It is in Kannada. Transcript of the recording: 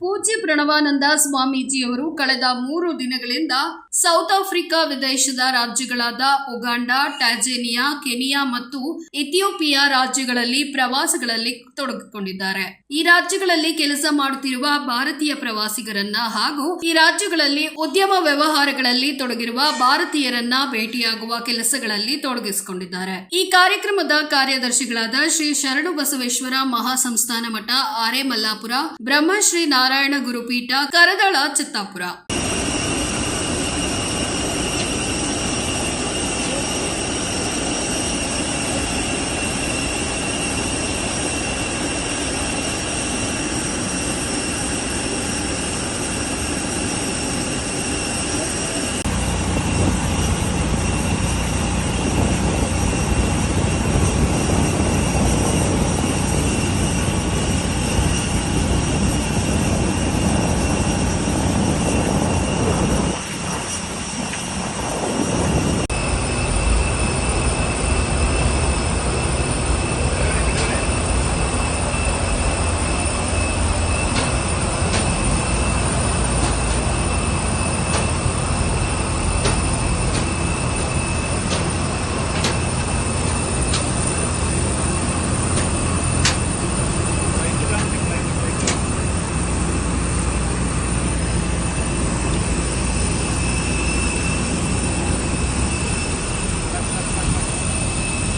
ಪೂಜ್ಯ ಪ್ರಣವಾನಂದ ಸ್ವಾಮೀಜಿಯವರು ಕಳೆದ ಮೂರು ದಿನಗಳಿಂದ ಸೌತ್ ಆಫ್ರಿಕಾ ವಿದೇಶದ ರಾಜ್ಯಗಳಾದ ಉಗಾಂಡ, ಟ್ಯಾಜೇನಿಯಾ, ಕೆನಿಯಾ ಮತ್ತು ಇಥಿಯೋಪಿಯಾ ರಾಜ್ಯಗಳಲ್ಲಿ ಪ್ರವಾಸಗಳಲ್ಲಿ ತೊಡಗಿಕೊಂಡಿದ್ದಾರೆ. ಈ ರಾಜ್ಯಗಳಲ್ಲಿ ಕೆಲಸ ಮಾಡುತ್ತಿರುವ ಭಾರತೀಯ ಪ್ರವಾಸಿಗರನ್ನ ಹಾಗೂ ಈ ರಾಜ್ಯಗಳಲ್ಲಿ ಉದ್ಯಮ ವ್ಯವಹಾರಗಳಲ್ಲಿ ತೊಡಗಿರುವ ಭಾರತೀಯರನ್ನ ಭೇಟಿಯಾಗುವ ಕೆಲಸಗಳಲ್ಲಿ ತೊಡಗಿಸಿಕೊಂಡಿದ್ದಾರೆ. ಈ ಕಾರ್ಯಕ್ರಮದ ಕಾರ್ಯದರ್ಶಿಗಳಾದ ಶ್ರೀ ಶರಣು ಬಸವೇಶ್ವರ ಮಹಾಸಂಸ್ಥಾನ ಮಠ, ಆರೆ ಮಲ್ಲಾಪುರ ಬ್ರಹ್ಮಶ್ರೀ ನಾರಾಯಣ ಗುರುಪೀಠ ಕರದಳ ಚಿತ್ತಾಪುರ.